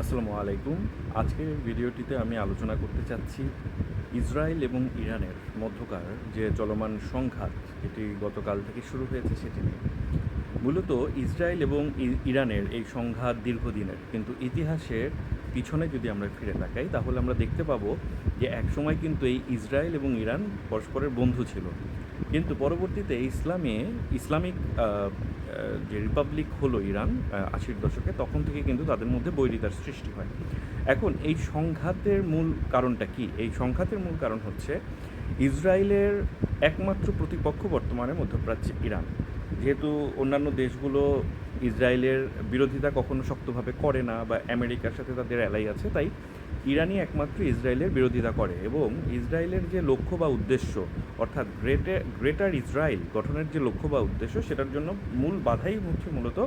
আসসালামু আলাইকুম আজকের ভিডিওটিতে আমি আলোচনা করতে চাচ্ছি ইসরায়েল এবং ইরানের মধ্যকার যে চলমান সংঘাত, এটি গতকাল থেকে শুরু হয়েছে সেটি নিয়ে। মূলত ইসরায়েল এবং ইরানের এই সংঘাত দীর্ঘদিনের, কিন্তু ইতিহাসের পিছনে যদি আমরা ফিরে তাকাই, তাহলে আমরা দেখতে পাবো যে একসময় কিন্তু এই ইসরায়েল এবং ইরান পরস্পরের বন্ধু ছিল। কিন্তু পরবর্তীতে ইসলামে, ইসলামিক যে রিপাবলিক হলো ইরান আশির দশকে, তখন থেকে কিন্তু তাদের মধ্যে বৈরিতার সৃষ্টি হয়। এখন এই সংঘাতের মূল কারণটা কি? এই সংঘাতের মূল কারণ হচ্ছে ইসরায়েলের একমাত্র প্রতিপক্ষ বর্তমানে মধ্যপ্রাচ্যে ইরান। যেহেতু অন্যান্য দেশগুলো ইসরায়েলের বিরোধিতা কখনো শক্তভাবে করে না বা আমেরিকার সাথে তাদের অ্যালাই আছে, তাই ইরানই একমাত্র ইসরায়েলের বিরোধিতা করে এবং ইসরায়েলের যে লক্ষ্য বা উদ্দেশ্য, অর্থাৎ গ্রেটে, গ্রেটার ইসরায়েল গঠনের যে লক্ষ্য বা উদ্দেশ্য, সেটার জন্য মূল বাধাই হচ্ছে মূলত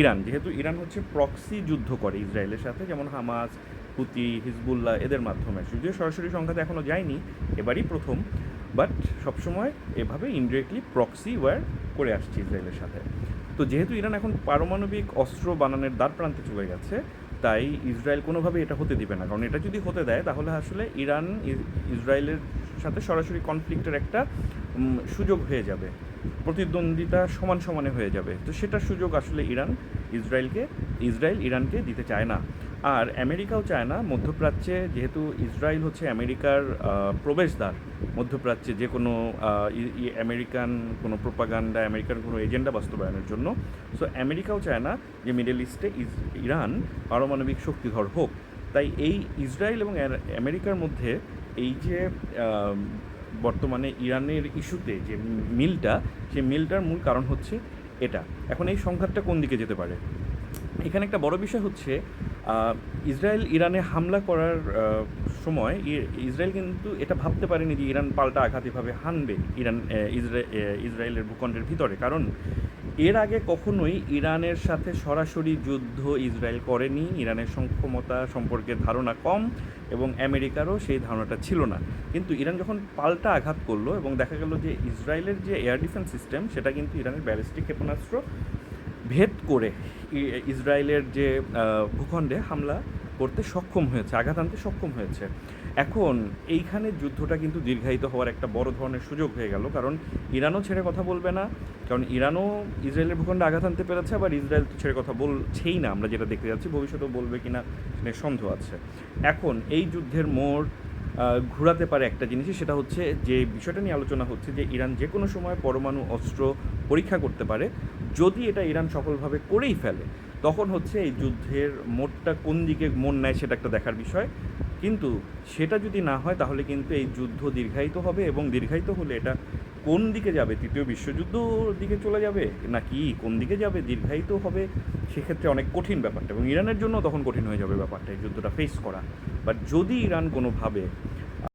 ইরান। যেহেতু ইরান হচ্ছে প্রক্সি যুদ্ধ করে ইসরায়েলের সাথে, যেমন হামাস হুতি হিজবুল্লাহ, এদের মাধ্যমে। যদিও সরাসরি সংঘাতে এখনও যায়নি, এবারই প্রথম বাট সবসময় এভাবে ইনডিরেক্টলি প্রক্সি ওয়ার করে আসছে ইসরায়েলের সাথে। তো যেহেতু ইরান এখন পারমাণবিক অস্ত্র বানানোর দ্বার প্রান্তে চলে গেছে, তাই ইসরায়েল কোনোভাবে এটা হতে দিবে না। কারণ এটা যদি হতে দেয়, তাহলে আসলে ইরান ইসরায়েলের সাথে সরাসরি কনফ্লিক্টের একটা সুযোগ হয়ে যাবে। প্রতিদ্বন্দ্বিতা সমান সমানে হয়ে যাবে। তো সেটা সুযোগ আসলে ইরান, ইসরায়েলকে, ইসরায়েল ইরানকে দিতে চায় না। আর আমেরিকাও চায় না মধ্যপ্রাচ্যে, যেহেতু ইসরায়েল হচ্ছে আমেরিকার প্রবেশদ্বার, মধ্যপ্রাচ্যে যে কোনো আমেরিকান কোনো প্রোপাগান্ডা আমেরিকান কোনো এজেন্ডা বাস্তবায়নের জন্য। সো আমেরিকাও চায় না যে মিডল ইস্টে ইস- ইরান, পারমাণবিক শক্তিধর হোক। তাই এই ইসরায়েল এবং আমেরিকার মধ্যে এই যে বর্তমানে ইরানের ইস্যুতে যে মিলটা, সেই মিলটার মূল কারণ হচ্ছে এটা। এখন এই সংঘাতটা কোন দিকে যেতে পারে? এখানে একটা বড় বিষয় হচ্ছে ইসরায়েল ইরানে হামলা করার সময় ইসরায়েল কিন্তু এটা ভাবতে পারেনি যে ইরান পাল্টা আঘাত এভাবে হানবে ইরান ইসরায়েলের ভূখণ্ডের ভিতরে। কারণ এর আগে কখনোই ইরানের সাথে সরাসরি যুদ্ধ ইসরায়েল করেনি। ইরানের সক্ষমতা সম্পর্কে ধারণা কম এবং আমেরিকারও সেই ধারণাটা ছিল না। কিন্তু ইরান যখন পাল্টা আঘাত করল এবং দেখা গেল যে ইসরায়েলের যে এয়ার ডিফেন্স সিস্টেম সেটা কিন্তু ইরানের ব্যালিস্টিক ক্ষেপণাস্ত্র ভেদ করে ইসরায়েলের যে ভূখণ্ডে হামলা করতে সক্ষম হয়েছে, আঘাত আনতে সক্ষম হয়েছে। এখন এইখানে যুদ্ধটা কিন্তু দীর্ঘায়িত হওয়ার একটা বড় ধরনের সুযোগ হয়ে গেল। কারণ ইরানও ছেড়ে কথা বলবে না, কারণ ইরানও ইসরায়েলের ভূখণ্ডে আঘাত আনতে পেরেছে, আবার ইসরায়েল তো ছেড়ে কথা বলছেই না। আমরা যেটা দেখতে যাচ্ছি, ভবিষ্যতেও বলবে কিনা সন্দেহ আছে। এখন এই যুদ্ধের মোড় ঘোরাতে পারে একটা জিনিসই, সেটা হচ্ছে যে, বিষয়টা নিয়ে আলোচনা হচ্ছে যে, ইরান যে কোনো সময় পরমাণু, অস্ত্র পরীক্ষা করতে পারে, যদি এটা ইরান সফলভাবে করেই ফেলে, তখন হচ্ছে এই যুদ্ধের মোড়টা কোন দিকে মন নেয় সেটা একটা দেখার বিষয়। কিন্তু সেটা যদি না হয়, তাহলে কিন্তু এই যুদ্ধ দীর্ঘায়িত হবে এবং দীর্ঘায়িত হলে এটা কোন দিকে যাবে? তৃতীয় বিশ্বযুদ্ধ দিকে চলে যাবে? নাকি কোন দিকে যাবে? দীর্ঘায়িত হবে? সেক্ষেত্রে অনেক কঠিন ব্যাপারটা এবং ইরানের জন্য তখন কঠিন হয়ে যাবে ব্যাপারটা, এই যুদ্ধটা ফেস করা। বাট যদি ইরান কোনোভাবে